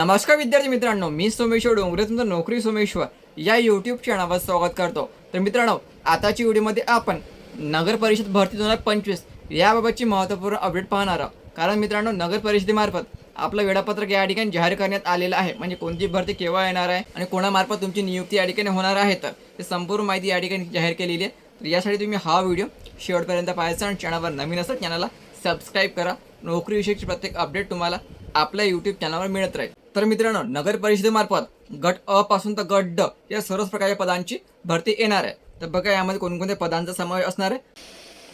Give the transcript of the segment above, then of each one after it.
नमस्कार विद्यार्थी मित्रांनो मी सोमेश्वर डोंगरे तुमचं नोकरी सोमेश्वर या यूट्यूब चॅनलवर स्वागत करतो. तर मित्रांनो आताची व्हिडिओमध्ये आपण नगर परिषद भरती दोन हजार पंचवीस याबाबतची महत्त्वपूर्ण अपडेट पाहणार आहोत. कारण मित्रांनो नगर परिषदेमार्फत आपलं वेळापत्रक या ठिकाणी जाहीर करण्यात आलेलं आहे. म्हणजे कोणती भरती केव्हा येणार आहे आणि कोणामार्फत तुमची नियुक्ती या ठिकाणी होणार आहे तर ते संपूर्ण माहिती या ठिकाणी जाहीर केलेली आहे. तर यासाठी तुम्ही हा व्हिडिओ शेवटपर्यंत पाहायचा आणि चॅनलवर नवीन असेल चॅनलला सबस्क्राईब करा. नोकरीविषयीची प्रत्येक अपडेट तुम्हाला आपल्या यूट्यूब चॅनलवर मिळत राहील. तर मित्रांनो नगर परिषदेमार्फत गट अ पासून तर गट ड या सर्वच प्रकारच्या पदांची भरती येणार आहे. तर बघा यामध्ये कोणकोणत्या पदांचा समावेश असणार आहे.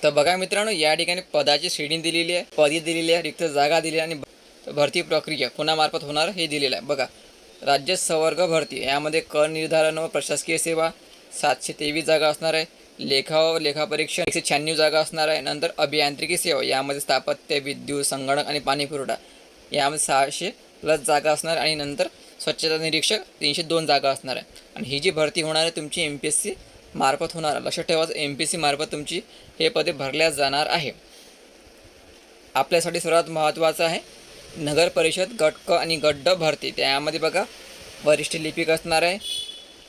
तर बघा मित्रांनो या ठिकाणी पदाची श्रेणी दिलेली आहे पदी दिलेली आहे रिक्त जागा दिली आहे आणि भरती प्रक्रिया कोणामार्फत होणार हे दिलेलं आहे. बघा राज्य संवर्ग भरती. यामध्ये कर निर्धारण व प्रशासकीय सेवा सातशे तेवीस जागा असणार आहे. लेखा व लेखापरीक्षण एकशे शहाण्णव जागा असणार आहे. नंतर अभियांत्रिकी सेवा यामध्ये स्थापत्य विद्युत संगणक आणि पाणी पुरवठा यामध्ये सहाशे प्लस जागा असणार आणि नंतर स्वच्छता निरीक्षक तीनशे दोन जागा असणार आहे. आणि ही जी भरती होणार आहे तुमची एम पी एस सी मार्फत होणार आहे. लक्षात ठेवायचं एम पी एस सी मार्फत तुमची हे पदे भरल्या जाणार आहे. आपल्यासाठी सर्वात महत्त्वाचं आहे नगर परिषद गट क आणि गट ड भरती त्यामध्ये बघा वरिष्ठ लिपिक असणार आहे.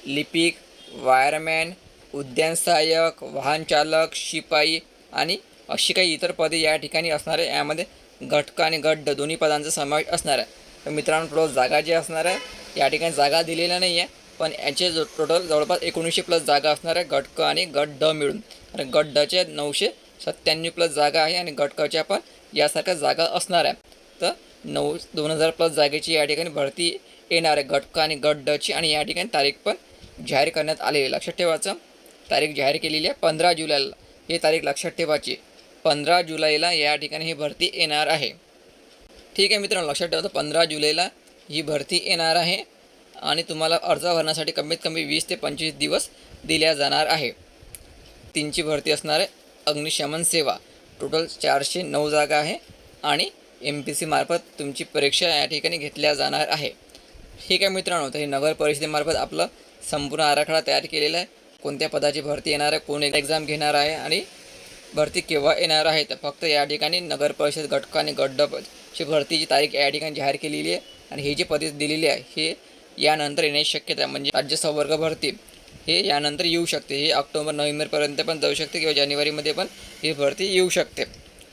लिपिक वायरमॅन उद्यान सहाय्यक वाहनचालक शिपाई आणि अशी काही इतर पदे या ठिकाणी असणार आहे. यामध्ये घटक आणि गड्ड दोन्ही पदांचा समावेश असणार आहे. तर मित्रांनो टोटल जागा जी असणार आहे या ठिकाणी जागा दिलेल्या नाही आहे पण याचे जो टोटल जवळपास एकोणीसशे प्लस जागा असणार आहे गट आणि गड्ड मिळून. आणि गड्डचे नऊशे सत्त्याण्णव प्लस जागा आहे आणि गटकच्या पण यासारख्या जागा असणार आहे. तर नऊ दोन हजार प्लस जागेची या ठिकाणी भरती येणार आहे. गट आणि गड्डची आणि या ठिकाणी तारीख पण जाहीर करण्यात आलेली आहे. लक्षात ठेवायचं तारीख जाहीर केलेली आहे पंधरा जुलैला. ही तारीख लक्षात ठेवायची. पंधरा जुलैला या ठिकाणी ही भरती येणार आहे. ठीक आहे मित्रांनो लक्षात ठेवा पंधरा जुलैला ही भरती येणार आहे आणि तुम्हाला अर्ज भरण्यासाठी कमीत कमी वीस ते पंचवीस दिवस दिल्या जाणार आहे. तीनची भरती असणार आहे अग्निशमन सेवा. टोटल चारशे नऊ जागा आहे आणि एम पी सीमार्फत तुमची परीक्षा या ठिकाणी घेतल्या जाणार आहे. ठीक आहे मित्रांनो तर हे नगर परिषदेमार्फत आपलं संपूर्ण आराखडा तयार केलेला आहे. कोणत्या पदाची भरती येणार आहे कोण एक्झाम घेणार आहे आणि भरती केव्हा येणार आहेत? फक्त या ठिकाणी नगर परिषद गटक आणि गड्डची भरतीची तारीख या ठिकाणी जाहीर केलेली आहे आणि ही जी पदे दिलेली आहे हे यानंतर येण्याची शक्यता आहे. म्हणजे राज्य संवर्ग भरती हे यानंतर येऊ शकते. हे ऑक्टोबर नोव्हेंबरपर्यंत पण जाऊ शकते किंवा जानेवारीमध्ये पण ही भरती येऊ शकते.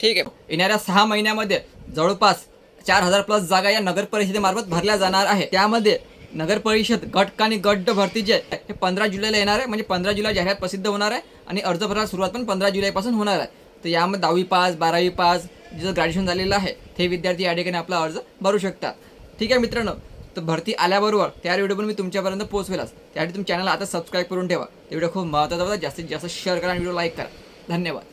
ठीक आहे. येणाऱ्या सहा महिन्यामध्ये जवळपास चार हजार प्लस जागा या नगर परिषदेमार्फत भरल्या जाणार आहे त्यामध्ये नगर परिषद गट आणि गट भरती जे आहे हे पंधरा जुलैला येणार आहे. म्हणजे पंधरा जुलै जाहिरात प्रसिद्ध होणार आहे आणि अर्ज भरायला सुरुवात पण पंधरा जुलैपासून होणार आहे. तर यामध्ये दहावी पास बारावी पास जिथं ग्रॅज्युएशन झालेलं आहे ते विद्यार्थी या ठिकाणी आपला अर्ज भरू शकतात. ठीक आहे मित्रांनो? तर भरती आल्याबरोबर त्या व्हिडिओ पण मी तुमच्यापर्यंत पोहोचवेलच त्यासाठी तुम्ही चॅनल आता सबस्क्राईब करून ठेवा. ते व्हिडिओ खूप महत्त्वाचा होता जास्तीत जास्त शेअर करा आणि व्हिडिओ लाईक करा. धन्यवाद.